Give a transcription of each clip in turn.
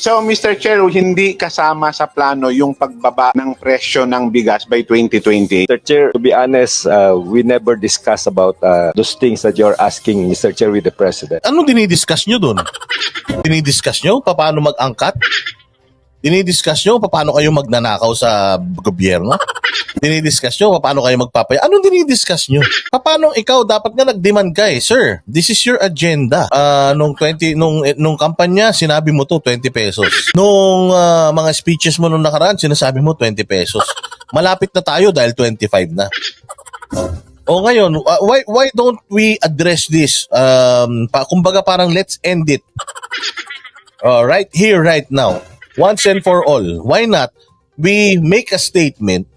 So, Mr. Chair, hindi kasama sa plano yung pagbaba ng presyo ng bigas by 2028. Mr. Chair, to be honest, uh, we never discuss about uh, those things that you're asking, Mr. Chair, with the President. Anong dinidiscuss nyo dun? Dinidiscuss nyo paano mag-angkat? Dinidiscuss nyo paano kayo magnanakaw sa gobyerno? Dinidiscuss nyo paano kayo magpapaya? Anong dinidiscuss nyo? Paano ikaw dapat nga nag-demand ka eh, sir? This is your agenda. Ah, nung 20 nung nung kampanya sinabi mo to 20 pesos. Nung ah, mga speeches mo nung nakaraan sinasabi mo 20 pesos. Malapit na tayo dahil 25 na. O ngayon, uh, why why don't we address this? Um, pa, kumbaga parang let's end it. Uh, right here, right now. Once and for all. Why not? We make a statement.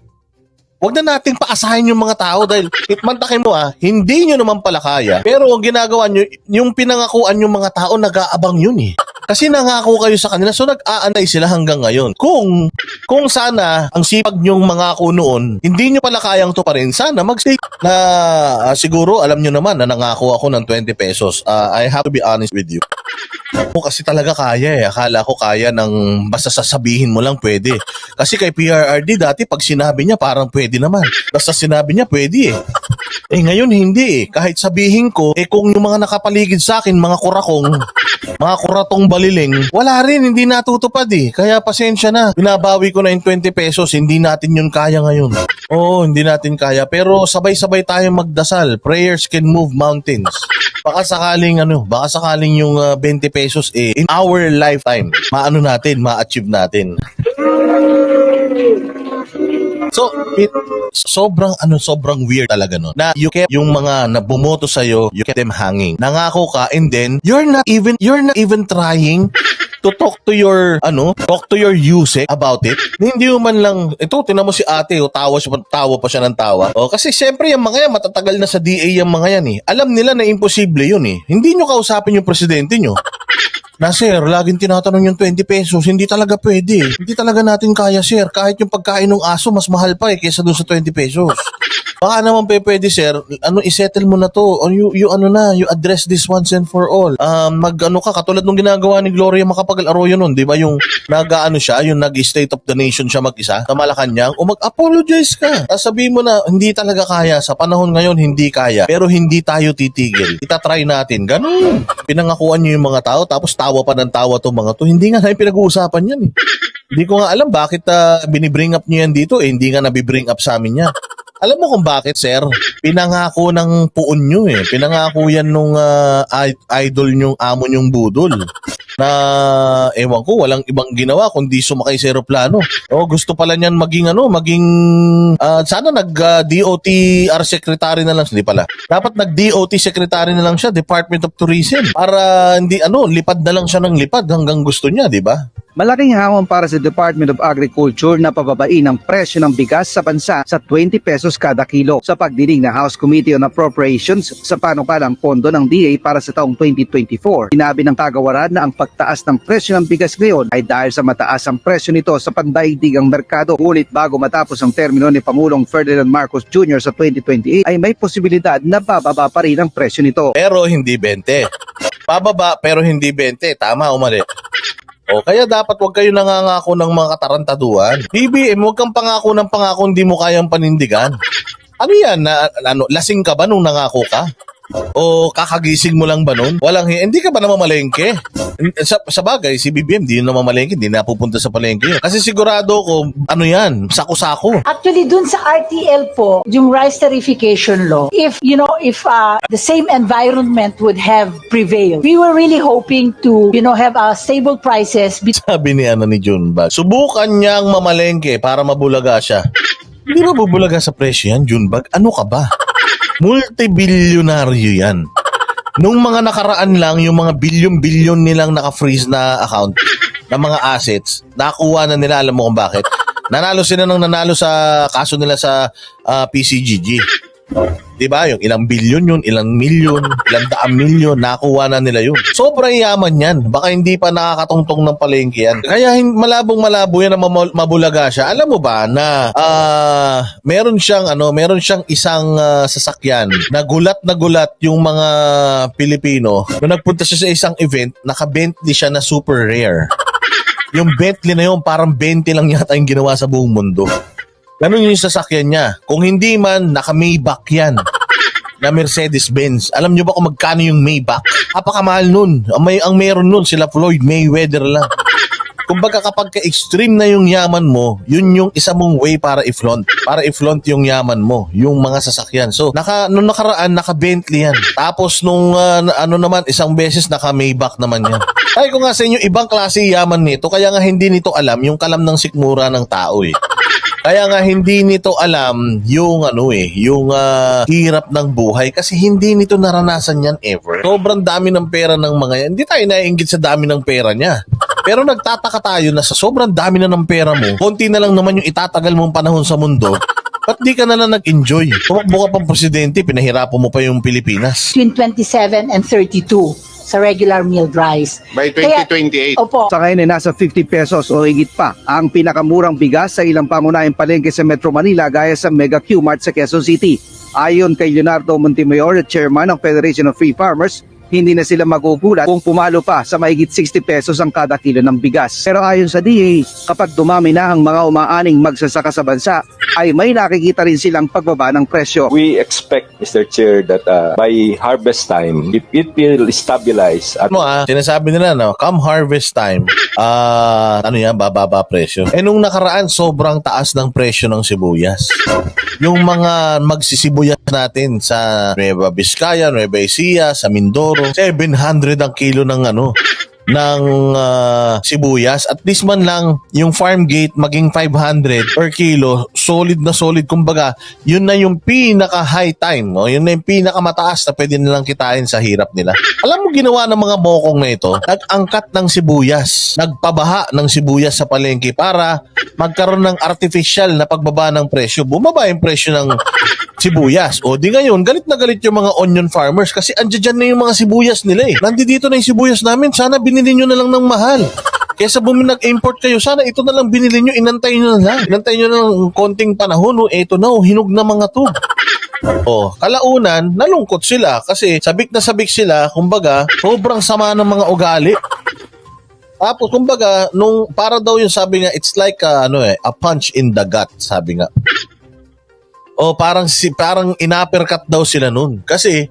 Huwag na nating paasahin yung mga tao dahil itmantakin mo ah, hindi nyo naman pala kaya. Pero ang ginagawa nyo, yung pinangakuan yung mga tao, nag-aabang yun eh. Kasi nangako kayo sa kanila, so nag-aantay sila hanggang ngayon. Kung kung sana ang sipag nyong mangako noon, hindi nyo pala kayang to pa rin, sana mag-stay na ah, siguro alam nyo naman na nangako ako ng 20 pesos. Ah, I have to be honest with you. Ako kasi talaga kaya eh. Akala ko kaya ng basta sasabihin mo lang pwede. Kasi kay PRRD dati pag sinabi niya parang pwede naman. Basta sinabi niya pwede eh. Eh ngayon hindi eh. Kahit sabihin ko, eh kung yung mga nakapaligid sa akin, mga kurakong, mga kuratong baliling, wala rin, hindi natutupad eh. Kaya pasensya na. Binabawi ko na yung 20 pesos, hindi natin yun kaya ngayon. Oo, hindi natin kaya. Pero sabay-sabay tayong magdasal. Prayers can move mountains. Baka sakaling ano, baka sakaling yung ah, 20 pesos eh, in our lifetime, maano natin, ma-achieve natin. So, it, sobrang ano, sobrang weird talaga no. Na you kept yung mga nabumoto sa you kept them hanging. Nangako ka and then you're not even you're not even trying to talk to your ano, talk to your USEC about it. Hindi mo man lang ito tinan mo si Ate, o tawa siya tawa pa siya ng tawa. O kasi syempre yung mga yan matatagal na sa DA yung mga yan eh. Alam nila na imposible yun eh. Hindi nyo kausapin yung presidente nyo. Na sir, laging tinatanong yung 20 pesos, hindi talaga pwede. Hindi talaga natin kaya sir. Kahit yung pagkain ng aso, mas mahal pa eh kaysa doon sa 20 pesos. Baka naman pe pwede sir, ano isettle mo na to. Or you, you ano na, you address this once and for all. Um, mag ano ka, katulad nung ginagawa ni Gloria Macapagal Arroyo noon, di ba yung nag-ano siya, yung nag-state of the nation siya mag-isa sa Malacanang, o mag-apologize ka. Tapos sabihin mo na, hindi talaga kaya. Sa panahon ngayon, hindi kaya. Pero hindi tayo titigil. Itatry natin. Ganun. Pinangakuan niyo yung mga tao, tapos tawa pa ng tawa tong mga to. Hindi nga namin pinag-uusapan yan eh. Hindi ko nga alam bakit ah, binibring up niyo yan dito eh. Hindi nga nabibring up sa amin yan. Alam mo kung bakit, sir? Pinangako ng puon nyo eh. Pinangako yan nung i- idol nyong amo nyong budol. Na, ewan ko, walang ibang ginawa kundi sumakay sa aeroplano. O, gusto pala niyan maging ano, maging, ah, sana nag-DOTR secretary na lang. Hindi pala. Dapat nag-DOT secretary na lang siya, Department of Tourism. Para hindi, ano, lipad na lang siya ng lipad hanggang gusto niya, di ba? Malaking hamon para sa Department of Agriculture na pababain ang presyo ng bigas sa bansa sa 20 pesos kada kilo sa pagdinig ng House Committee on Appropriations sa panukalang pondo ng DA para sa taong 2024. Sinabi ng kagawaran na ang pagtaas ng presyo ng bigas ngayon ay dahil sa mataas ang presyo nito sa pandaigdigang merkado. Ngunit bago matapos ang termino ni Pangulong Ferdinand Marcos Jr. sa 2028 ay may posibilidad na bababa pa rin ang presyo nito. pero hindi 20. Pababa pero hindi 20. Tama o mali? O kaya dapat wag kayo nangangako ng mga katarantaduhan. BBM, wag kang pangako ng pangako hindi mo kayang panindigan. Ano yan? Na, ano, lasing ka ba nung nangako ka? O kakagising mo lang ba nun? Walang, hindi ka ba namamalengke? Sa, sa bagay, si BBM, di namamalengke, di napupunta sa palengke. Kasi sigurado ko, ano yan, sako-sako. Actually, dun sa RTL po, yung rice tarification law, if, you know, if uh, the same environment would have prevailed, we were really hoping to, you know, have uh, stable prices Sabi ni ano ni Junbag, subukan niyang mamalengke para mabulaga siya. Hindi ba bubulaga sa presyo yan, Junbag? Ano ka ba? Multibilyonaryo yan. Nung mga nakaraan lang, yung mga bilyon-bilyon nilang naka-freeze na account ng mga assets, nakuha na nila, alam mo kung bakit? Nanalo sila ng nanalo sa kaso nila sa ah, PCGG. Di ba? Yung ilang bilyon yun, ilang milyon, ilang daang milyon, nakuha na nila yun. Sobrang yaman yan. Baka hindi pa nakakatungtong ng palengke yan. Kaya malabong malabo yan na mabulaga siya. Alam mo ba na ah meron siyang ano, meron siyang isang ah, sasakyan na gulat na gulat yung mga Pilipino nung nagpunta siya sa isang event, naka-Bentley siya na super rare. Yung Bentley na yun, parang 20 lang yata yung ginawa sa buong mundo. Ganun yung sasakyan niya. Kung hindi man, naka-Maybach yan na Mercedes-Benz. Alam nyo ba kung magkano yung Maybach? Napakamahal nun. Ang, may, ang meron nun, sila Floyd Mayweather lang. Kumbaga kapag ka-extreme na yung yaman mo, yun yung isa mong way para i-flaunt. Para i-flaunt yung yaman mo, yung mga sasakyan. So, naka, nung nakaraan, naka-Bentley yan. Tapos nung na- ano naman, isang beses naka-Maybach naman yan. Ay ko nga sa inyo, ibang klase yaman nito, kaya nga hindi nito alam yung kalam ng sikmura ng tao eh. Kaya nga hindi nito alam yung ano eh, yung ah, hirap ng buhay kasi hindi nito naranasan yan ever. Sobrang dami ng pera ng mga yan. Hindi tayo naiingit sa dami ng pera niya. Pero nagtataka tayo na sa sobrang dami na ng pera mo, konti na lang naman yung itatagal mong panahon sa mundo, ba't di ka na lang nag-enjoy? Tumakbo ka pang presidente, pinahirapan mo pa yung Pilipinas. Between 27 and 32 sa regular milled rice. By Kaya- 2028. Opo. Sa ngayon ay nasa 50 pesos o higit pa ang pinakamurang bigas sa ilang pangunahing palengke sa Metro Manila gaya sa Mega Q-Mart sa Quezon City. Ayon kay Leonardo Montemayor, chairman ng Federation of Free Farmers, hindi na sila magugulat kung pumalo pa sa mahigit 60 pesos ang kada kilo ng bigas. Pero ayon sa DA, kapag dumami na ang mga umaaning magsasaka sa bansa, ay may nakikita rin silang pagbaba ng presyo. We expect, Mr. Chair, that uh, by harvest time, if it will stabilize at Ano ah, sinasabi nila no, come harvest time, ah, ano yan, bababa presyo. Eh nung nakaraan, sobrang taas ng presyo ng sibuyas. Yung mga magsisibuyas natin sa Nueva Vizcaya, Nueva Ecija, sa Mindoro, 700 ang kilo ng ano, ng ah, sibuyas. At least man lang, yung farm gate maging 500 per kilo, solid na solid. Kumbaga, yun na yung pinaka high time, no? yun na yung pinaka mataas na pwede nilang kitain sa hirap nila. Alam mo ginawa ng mga bokong na ito, nag-angkat ng sibuyas, nagpabaha ng sibuyas sa palengke para magkaroon ng artificial na pagbaba ng presyo. Bumaba yung presyo ng sibuyas. O di ngayon, galit na galit yung mga onion farmers kasi andyan dyan na yung mga sibuyas nila eh. Nandito na yung sibuyas namin, sana binili nyo na lang ng mahal. Kesa bumi nag-import kayo, sana ito na lang binili nyo, inantay nyo na lang. Inantay nyo na lang konting panahon, o eto na, o, hinog na mga to. Oh, kalaunan, nalungkot sila kasi sabik na sabik sila, kumbaga, sobrang sama ng mga ugali. Tapos, kumbaga, nung para daw yung sabi nga, it's like a, ano eh, a punch in the gut, sabi nga. O parang si parang inapercut daw sila nun. Kasi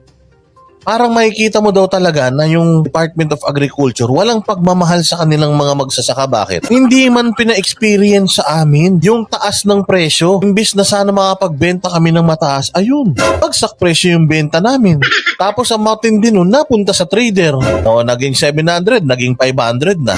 parang makikita mo daw talaga na yung Department of Agriculture walang pagmamahal sa kanilang mga magsasaka. Bakit? Hindi man pina-experience sa amin yung taas ng presyo. Imbis na sana makapagbenta kami ng mataas, ayun, bagsak presyo yung benta namin. Tapos ang matindi nun, napunta sa trader. O, naging 700, naging 500 na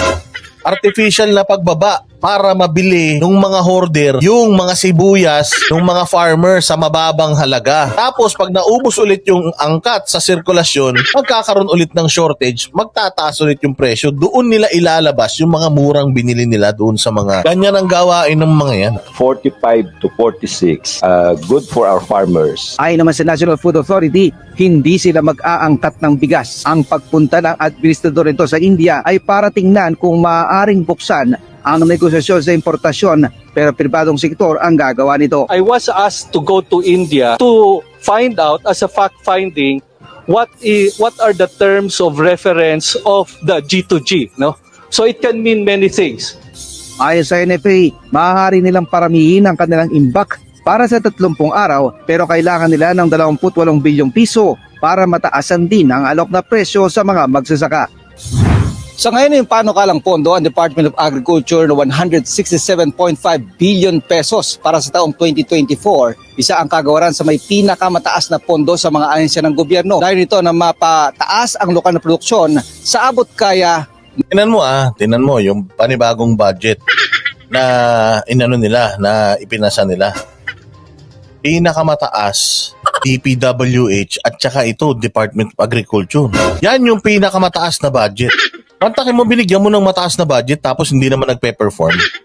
artificial na pagbaba para mabili ng mga hoarder yung mga sibuyas ng mga farmer sa mababang halaga. Tapos pag naubos ulit yung angkat sa sirkulasyon, magkakaroon ulit ng shortage, magtataas ulit yung presyo. Doon nila ilalabas yung mga murang binili nila doon sa mga ganyan ang gawain ng mga yan. 45 to 46, uh, good for our farmers. Ayon naman sa National Food Authority, hindi sila mag-aangkat ng bigas. Ang pagpunta ng administrador nito sa India ay para tingnan kung maaaring buksan ang negosasyon sa importasyon pero pribadong sektor ang gagawa nito. I was asked to go to India to find out as a fact finding what is what are the terms of reference of the G2G no so it can mean many things Ayon sa NFA, maaari nilang paramihin ang kanilang imbak para sa 30 araw pero kailangan nila ng 28 bilyong piso para mataasan din ang alok na presyo sa mga magsasaka. Sa ngayon yung panukalang pondo ang Department of Agriculture na 167.5 billion pesos para sa taong 2024. Isa ang kagawaran sa may pinakamataas na pondo sa mga ahensya ng gobyerno. Dahil nito na mapataas ang lokal na produksyon sa abot kaya Tinan mo ah, tinan mo yung panibagong budget na inano nila, na ipinasa nila. Pinakamataas, DPWH at saka ito, Department of Agriculture. Yan yung pinakamataas na budget. Pantakin mo, binigyan mo ng mataas na budget tapos hindi naman nagpe-perform.